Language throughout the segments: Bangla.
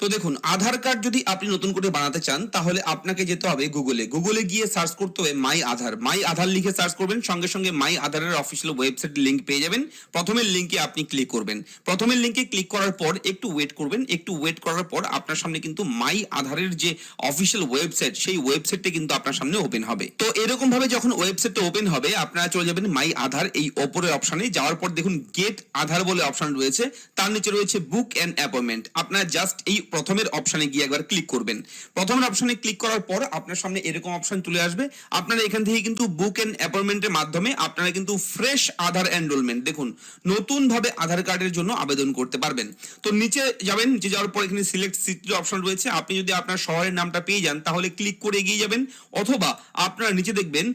তো দেখুন, আধার কার্ড যদি আপনি নতুন করে বানাতে চান, তাহলে আপনাকে যেতে হবে গুগলে গুগলে গিয়ে সার্চ করতে হবে মাই আধার মাই আধার লিখে সার্চ করবেন, সঙ্গে সঙ্গে মাই আধারের অফিসিয়াল ওয়েবসাইট লিঙ্ক পেয়ে যাবেন। প্রথমের লিংকে আপনি ক্লিক করবেন। প্রথমের লিংকে ক্লিক করার পর একটু ওয়েট করবেন। একটু ওয়েট করার পর আপনার সামনে কিন্তু মাই আধারের যে অফিসিয়াল ওয়েবসাইট সেই ওয়েবসাইটটি কিন্তু আপনার সামনে ওপেন হবে। তো এরকম ভাবে যখন ওয়েবসাইটটা ওপেন হবে, আপনারা চলে যাবেন মাই আধার এই ওপরের অপশনে যাওয়ার পর দেখুন গেট আধার বলে অপশন রয়েছে। তার নিচে রয়েছে বুক অ্যান্ড অ্যাপয়েন্টমেন্ট আপনারা জাস্ট এই প্রথমের অপশনে গিয়ে একবার ক্লিক করবেন। প্রথমের অপশনে ক্লিক করার পর আপনার সামনে এরকম অপশন চলে আসবে। আপনারা এখান থেকে কিন্তু বুক অ্যান্ড অ্যাপয়েন্টমেন্টের মাধ্যমে আপনারা কিন্তু ফ্রেশ আধার এনরোলমেন্ট দেখুন নতুন ভাবে আধার কার্ডের জন্য আবেদন করতে পারবেন। তো নিচে যাবেন, নিচে যাওয়ার পর এখানে সিলেক্ট সিটির অপশন রয়েছে, আপনি যদি আপনার শহরের নামটা পেয়ে যান, তাহলে ক্লিক করে এগিয়ে যাবেন। অথবা আপনারা নিচে দেখবেন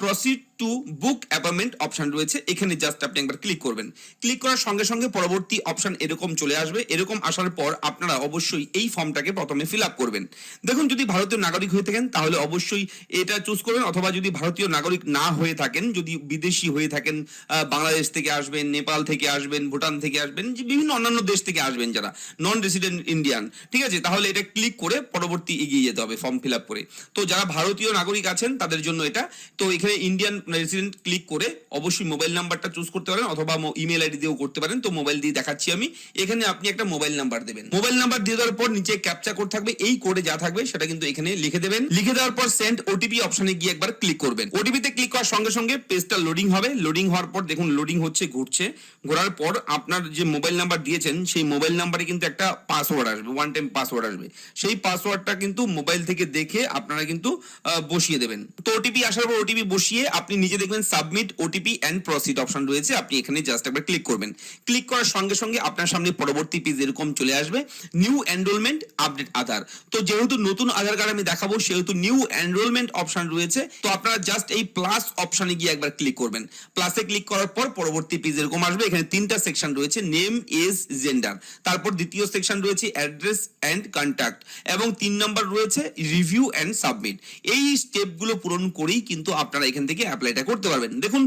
proceed to book appointment option রয়েছে। এখানে জাস্ট আপনি একবার ক্লিক করবেন। ক্লিক করার সঙ্গে সঙ্গে পরবর্তী অপশন এরকম চলে আসবে। এরকম আসার পর আপনারা অবশ্যই এই ফর্মটাকে প্রথমে ফিল আপ করবেন। দেখুন, যদি ভারতীয় নাগরিক হয়ে থাকেন, তাহলে অবশ্যই এটা চুজ করবেন। অথবা যদি ভারতীয় নাগরিক না হয়ে থাকেন, যদি বিদেশি হয়ে থাকেন বাংলাদেশ থেকে আসবেন, নেপাল থেকে আসবেন, ভুটান থেকে আসবেন বিভিন্ন অন্যান্য দেশ থেকে আসবেন যারা নন রেসিডেন্ট ইন্ডিয়ান ঠিক আছে? তাহলে এটা ক্লিক করে পরবর্তী এগিয়ে যেতে হবে ফর্ম ফিল আপ করে। তো যারা ভারতীয় নাগরিক আছেন, তাদের জন্য এটা। তো এখানে ইন্ডিয়ান রেসিডেন্ট ক্লিক করে অবশ্যই মোবাইল নাম্বারটা চুজ করতে পারেন অথবা ইমেল আইডি দিয়েও করতে পারেন। তো মোবাইল দিয়ে দেখাচ্ছি আমি। এখানে আপনি একটা মোবাইল নাম্বার দেবেন। মোবাইল নাম্বার দিয়ে দেওয়ার পর নিচে ক্যাপচা কোড থাকবে। এই কোডে যা থাকবে সেটা কিন্তু এখানে লিখে দেবেন। লিখে দেওয়ার পর সেন্ড ওটিপি অপশনে গিয়ে একবার ক্লিক করবেন। ওটিপিতে ক্লিক করার সঙ্গে সঙ্গে পেজটা লোডিং হবে। লোডিং হওয়ার পর দেখুন লোডিং হচ্ছে, ঘুরছে। ঘোরার পর আপনার যে মোবাইল নাম্বার দিয়েছেন, সেই মোবাইল নাম্বারে কিন্তু একটা পাসওয়ার্ড আসবে। ওয়ান টাইম পাসওয়ার্ড আসবে। সেই পাসওয়ার্ডটা কিন্তু মোবাইল থেকে দেখে আপনারা কিন্তু বসিয়ে দেবেন। তো ওটিপি আসার পর ওটিপি বসিয়ে আপনি নিজে দেখবেন submit OTP and proceed option রয়েছে। আপনি এখানে জাস্ট একবার ক্লিক করবেন। ক্লিক করার সঙ্গে সঙ্গে আপনার সামনে পরবর্তী পেজ এরকম চলে আসবে। নিউ এনরোলমেন্ট আপডেট আধার তো যেহেতু নতুন আধার কার্ড আমি দেখাবো, সেহেতু নিউ এনরোলমেন্ট অপশন রয়েছে। তো আপনারা জাস্ট এই প্লাস অপশনে গিয়ে একবার ক্লিক করবেন। প্লাসে ক্লিক করার পর পরবর্তী পেজ এরকম আসবে। এখানে তিনটা সেকশন রয়েছে নেম এজ জেন্ডার তারপর দ্বিতীয় সেকশন রয়েছে অ্যাড্রেস অ্যান্ড কন্ট্যাক্ট এবং তিন নম্বর রয়েছে রিভিউ অ্যান্ড সাবমিট এই স্টেপগুলো পূরণ করেই কিন্তু আপনারা এখান থেকে অ্যাপ্লাইটা করতে পারবেন। দেখুন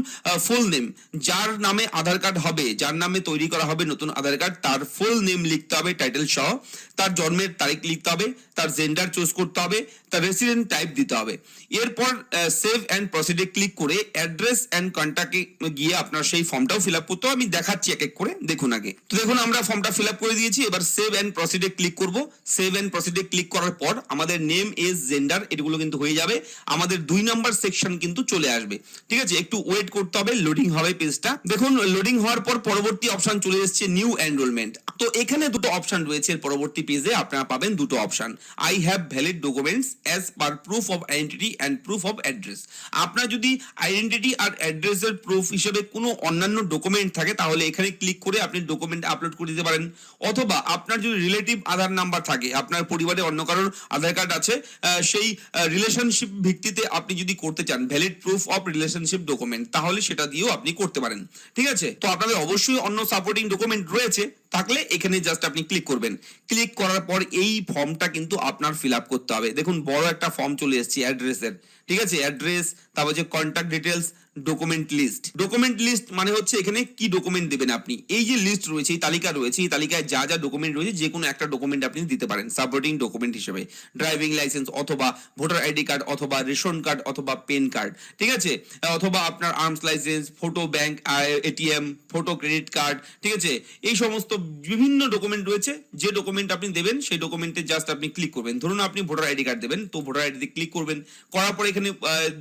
ফুল নেম যার নামে আধার কার্ড হবে, যার নামে তৈরি করা হবে নতুন আধার কার্ড তার ফুল নেম লিখতে হবে টাইটেল সহ, তার জন্মের তারিখ লিখতে হবে, তার জেন্ডার চুজ করতে হবে, তার রেসিডেন্ট টাইপ দিতে হবে। এরপর সেভ অ্যান্ড প্রসিডে ক্লিক করে অ্যাড্রেস অ্যান্ড কন্ট্যাক্টে গিয়ে আপনার সেই ফর্মটাও ফিল আপ করতে আমি দেখাচ্ছি এক এক করে, দেখুন আগে। তো দেখুন, আমরা ফর্মটা ফিল আপ করে দিয়েছি, এবার সেভ অ্যান্ড প্রসিডে ক্লিক করব। সেভ অ্যান্ড প্রসিডে ক্লিক করার পর আমাদের নেম এজ জেন্ডার এগুলো কিন্তু হয়ে যাবে। আমাদের দুই নাম্বার সেকশন কিন্তু চলে আসবে। ঠিক আছে, একটু ওয়েট করতে হবে লোডিং হবে পেজটা দেখুন লোডিং হওয়ার পর পরবর্তী অপশন চলে এসেছে নিউ এনরোলমেন্ট তো এখানে দুটো অপশন রয়েছে পরবর্তী পেজে আপনারা পাবেন দুটো option I have valid documents as per proof of identity and proof of address আপনার যদি আইডেন্টিটি আর অ্যাড্রেসের প্রুফ হিসেবে কোনো অন্যান্য ডকুমেন্ট থাকে, তাহলে এখানে ক্লিক করে আপনি ডকুমেন্ট আপলোড করে দিতে পারেন। অথবা আপনার যদি রিলেটিভ আধার নাম্বার থাকে, আপনার পরিবারে অন্য কারোর আধার কার্ড আছে সেই রিলেশনশিপ ভিত্তিতে আপনি যদি করতে চান valid proof of relationship document তাহলে সেটা দিয়েও আপনি করতে পারেন। ঠিক আছে? তো আপনাদের অবশ্যই অন্য সাপোর্টিং ডকুমেন্ট রয়েছে, থাকলে এখানে জাস্ট আপনি ক্লিক করবেন। ক্লিক করার পর এই ফর্মটা কিন্তু আপনার ফিল আপ করতে হবে। দেখুন, বড় একটা ফর্ম চলে এসেছে অ্যাড্রেসের ঠিক আছে? অ্যাড্রেস তারপর যে contact details document list document list মানে হচ্ছে এখানে কি ডকুমেন্ট দেবেন আপনি? এই যে লিস্ট রয়েছে, এই তালিকা রয়েছে, এই তালিকায় যা যা ডকুমেন্ট রয়েছে যে কোনো একটা ডকুমেন্ট আপনি দিতে পারেন। সাপোর্টিং ডকুমেন্ট হিসেবে। ড্রাইভিং লাইসেন্স অথবা ভোটার আইডি কার্ড অথবা রেশন কার্ড অথবা পেন কার্ড ঠিক আছে? অথবা আপনার arms licence photo bank ATM photo credit card ঠিক আছে? এই সমস্ত বিভিন্ন ডকুমেন্ট রয়েছে। যে ডকুমেন্ট আপনি দেবেন, সেই ডকুমেন্টে জাস্ট আপনি ক্লিক করবেন। ধরুন আপনি ভোটার আইডি কার্ড দেবেন, তো ভোটার আইডিতে ক্লিক করবেন। করার পর এখানে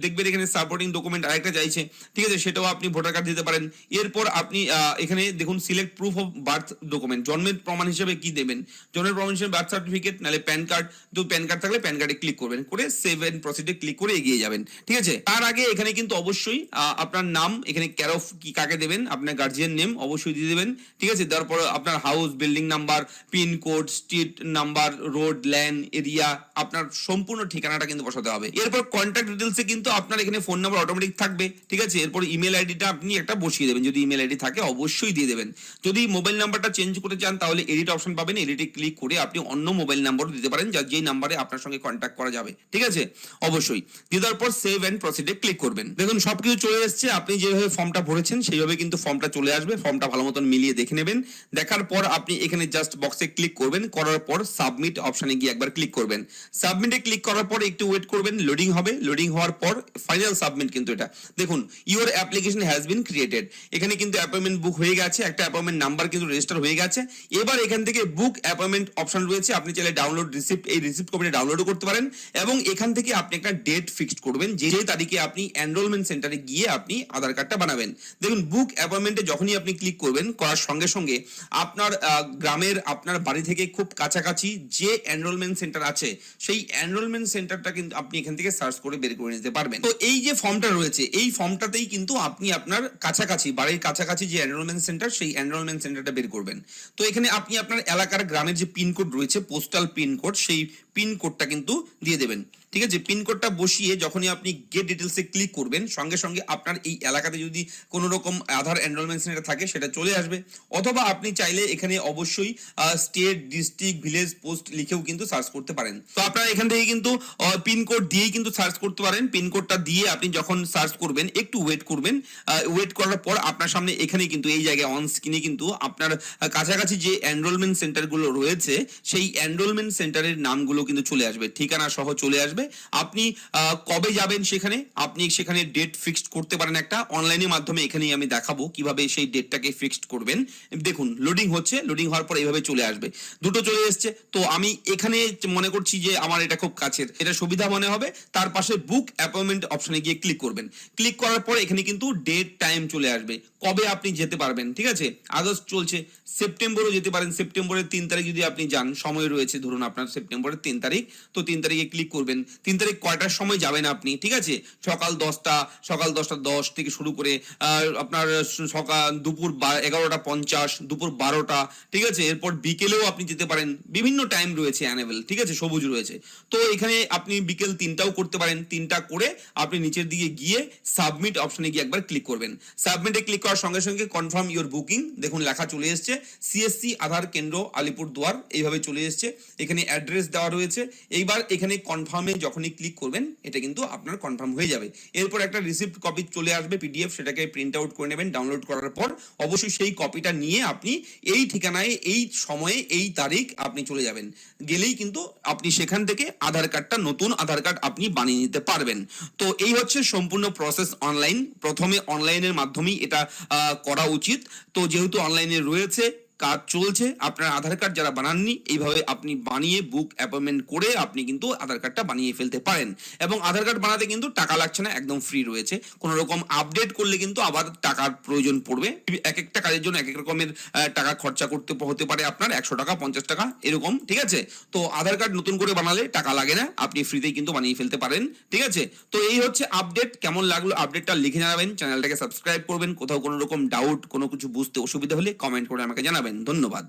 দেখবেন এখানে সাপোর্টিং ডকুমেন্ট আরেকটা চাইছে। ঠিক আছে, সেটাও আপনি ভোটার কার্ড দিতে পারেন। এরপর আপনি এখানে দেখুন select proof of birth document জন্মের প্রমাণ হিসেবে কি দেবেন? জন্মের প্রমাণ হিসেবে বার্থ সার্টিফিকেট নাহলে প্যান কার্ড তো প্যান কার্ড থাকলে প্যান কার্ডে ক্লিক করবেন, করে সেভ এন্ড প্রসিডে ক্লিক করে এগিয়ে যাবেন। ঠিক আছে? তার আগে এখানে কিন্তু অবশ্যই আপনার নাম, এখানে ক্যারফ কি, কাকে দেবেন? আপনার গার্জিয়ান নেম অবশ্যই দিয়ে দেবেন। ঠিক আছে? তারপর আপনার house building number pin code street number road land area আপনার সম্পূর্ণ ঠিকানাটা কিন্তু বসাতে হবে। এরপর কন্ট্যাক্ট ডিটেলসে কিন্তু আপনার এখানে ফোন নাম্বার অটোমেটিক থাকবে। ঠিক আছে? এরপর ইমেল আইডিটা আপনি একটা বসিয়ে দেবেন। যদি ইমেল আইডি থাকে, অবশ্যই দিয়ে দেবেন। যদি মোবাইল নাম্বারটা চেঞ্জ করতে চান, তাহলে এডিট অপশন পাবেন। এডিটে ক্লিক করে আপনি অন্য মোবাইল নাম্বারও দিতে পারেন, যা যেই নাম্বারে আপনার সঙ্গে কন্ট্যাক্ট করা যাবে। ঠিক আছে? অবশ্যই। দিয়ে দেওয়ার পর সেভ অ্যান্ড প্রসিডে ক্লিক করবেন। দেখুন সব কিছু চলে এসেছে। আপনি যেভাবে ফর্মটা ভরেছেন, সেইভাবে কিন্তু ফর্মটা চলে আসবে। ফর্মটা ভালো মতন মিলিয়ে দেখে নেবেন। দেখার পর আপনি এখানে জাস্ট বক্সে ক্লিক করবেন। করার পর সাবমিট অপশানে গিয়ে একবার ক্লিক করবেন। সাবমিটে ক্লিক করার পর একটু ওয়েট করবেন। লোডিং হবে। লোডিং হওয়ার পর ফাইনাল সাবমিট কিন্তু এটা। দেখুন your application has been created এখানে কিন্তু অ্যাপয়েন্টমেন্ট বুক হয়ে গেছে, একটা অ্যাপয়েন্টমেন্ট নাম্বার কিন্তু রেজিস্টার হয়ে গেছে। এবার এখান থেকে বুক অ্যাপয়েন্টমেন্ট অপশন রয়েছে, আপনি চাইলে ডাউনলোড রিসিপ্ট এই রিসিপ্ট কপিটা ডাউনলোডও করতে পারেন এবং এখান থেকে আপনি একটা ডেট ফিক্সড করবেন, যে তারিখে আপনি এনরোলমেন্ট সেন্টারে গিয়ে আপনি আধার কার্ডটা বানাবেন। দেখুন বুক অ্যাপয়েন্টমেন্টে যখনই আপনি ক্লিক করবেন, করার সঙ্গে সঙ্গে আপনার গ্রামের আপনার বাড়ি থেকে খুব কাছাকাছি যে এনরোলমেন্ট সেন্টার আছে, সেই এনরোলমেন্ট সেন্টারটা কিন্তু আপনি এখান থেকে সার্চ করে বের করে নিতে পারবেন। তো এই যে ফর্মটা রয়েছে, এই ফর্মটাতেই কিন্তু আপনি আপনার কাছাকাছি, বাড়ির কাছাকাছি যে এনরোলমেন্ট সেন্টার সেই এনরোলমেন্ট সেন্টারটা বের করবেন। তো এখানে আপনি আপনার এলাকার গ্রামের যে পিনকোড রয়েছে পোস্টাল পিনকোড সেই পিনকোডটা কিন্তু দিয়ে দেবেন। ঠিক আছে? পিনকোডটা বসিয়ে যখনই আপনি গেট ডিটেলসে ক্লিক করবেন, সঙ্গে সঙ্গে আপনার এই এলাকাতে যদি কোনো রকম আধার এনরোলমেন্ট সেন্টার থাকে, সেটা চলে আসবে। অথবা আপনি চাইলে এখানে অবশ্যই স্টেট ডিস্ট্রিক্ট ভিলেজ পোস্ট লিখেও কিন্তু সার্চ করতে পারেন। তো আপনারা এখান থেকে কিন্তু পিনকোড দিয়েই কিন্তু সার্চ করতে পারেন। পিনকোডটা দিয়ে আপনি যখন সার্চ করবেন, একটু ওয়েট করবেন। ওয়েট করার পর আপনার সামনে এখানে কিন্তু এই জায়গায় অন স্ক্রিনে কিন্তু আপনার কাছাকাছি যে এনরোলমেন্ট সেন্টারগুলো রয়েছে, সেই এনরোলমেন্ট সেন্টারের নামগুলো কিন্তু চলে আসবে। ঠিকানা সহ চলে আসবে। আপনি কবে যাবেন সেখানে? আপনি সেখানে ডেট ফিক্সড করতে পারেন একটা। অনলাইনের মাধ্যমে এখানেই আমি দেখাবো কীভাবে সেই ডেটটাকে ফিক্সড করবেন। দেখুন লোডিং হচ্ছে লোডিং হওয়ার পর এইভাবে চলে আসবে। দুটো চলে এসছে। তো আমি এখানে মনে করছি যে আমার এটা খুব কাছের। এটা সুবিধা মনে হবে। তার পাশে বুক অ্যাপয়েন্টমেন্ট অপশনে গিয়ে ক্লিক করবেন। ক্লিক করার পর এখানে কিন্তু ডেট টাইম চলে আসবে। কবে আপনি যেতে পারবেন, ঠিক আছে? আগস্ট চলছে। সেপ্টেম্বরও যেতে পারেন। সেপ্টেম্বরের তিন তারিখ যদি আপনি যান, সময় রয়েছে, ধরুন আপনার সেপ্টেম্বরের তিন তারিখ। তো তিন তারিখে ক্লিক করবেন। তিন তারিখ কয়টার সময় যাবেন আপনি? ঠিক আছে? সকাল দশটা সকাল দশটা দশ থেকে শুরু করে আপনার সকাল দুপুর এগারোটা পঞ্চাশ, দুপুর বারোটা, ঠিক আছে? এরপর বিকেলেও আপনি যেতে পারেন। বিভিন্ন টাইম রয়েছে অ্যানেবেল ঠিক আছে? সবুজ রয়েছে। তো এখানে আপনি বিকেল তিনটাও করতে পারেন। তিনটা করে আপনি নিচের দিকে গিয়ে সাবমিট অপশনে গিয়ে একবার ক্লিক করবেন। সাবমিটে ক্লিক করার সঙ্গে সঙ্গে কনফার্ম ইওর বুকিং দেখুন, লেখা চলে এসছে। সিএসসি আধার কেন্দ্র আলিপুর দুয়ার এইভাবে চলে এসছে। এখানে অ্যাড্রেস দেওয়া রয়েছে। এইবার এখানে কনফার্মে যখনই ক্লিক করবেন, এটা কিন্তু আপনার কনফার্ম হয়ে যাবে। এরপর একটা রিসিপ্ট কপি চলে আসবে পিডিএফ সেটাকে প্রিন্ট আউট করে নেবেন ডাউনলোড করার পর অবশ্যই সেই কপিটা নিয়ে আপনি এই ঠিকানায়, এই সময়ে, এই তারিখ আপনি চলে যাবেন। গেলেই কিন্তু আপনি সেখান থেকে আধার কার্ডটা, নতুন আধার কার্ড আপনি বানিয়ে নিতে পারবেন। তো এই হচ্ছে সম্পূর্ণ প্রসেস অনলাইন প্রথমে অনলাইনের মাধ্যমেই এটা করা উচিত। তো যেহেতু অনলাইনে রয়েছে কাজ চলছে, আপনার আধার কার্ড যারা বানাননি, এইভাবে আপনি বানিয়ে বুক অ্যাপয়েন্টমেন্ট করে আপনি কিন্তু আধার কার্ডটা বানিয়ে ফেলতে পারেন। এবং আধার কার্ড বানাতে কিন্তু টাকা লাগছে না, একদম ফ্রি রয়েছে। কোনো রকম আপডেট করলে কিন্তু আবার টাকার প্রয়োজন পড়বে। এক একটা কাজের জন্য এক এক রকমের টাকা খরচা করতে হতে পারে আপনার একশো টাকা, পঞ্চাশ টাকা, এরকম, ঠিক আছে? তো আধার কার্ড নতুন করে বানালে টাকা লাগে না, আপনি ফ্রিতেই কিন্তু বানিয়ে ফেলতে পারেন, ঠিক আছে? তো এই হচ্ছে আপডেট কেমন লাগল আপডেটটা লিখে জানাবেন চ্যানেলটাকে সাবস্ক্রাইব করবেন, কোথাও কোনো রকম ডাউট কোনো কিছু বুঝতে অসুবিধা হলে কমেন্ট করে আমাকে জানাবেন। ধন্যবাদ.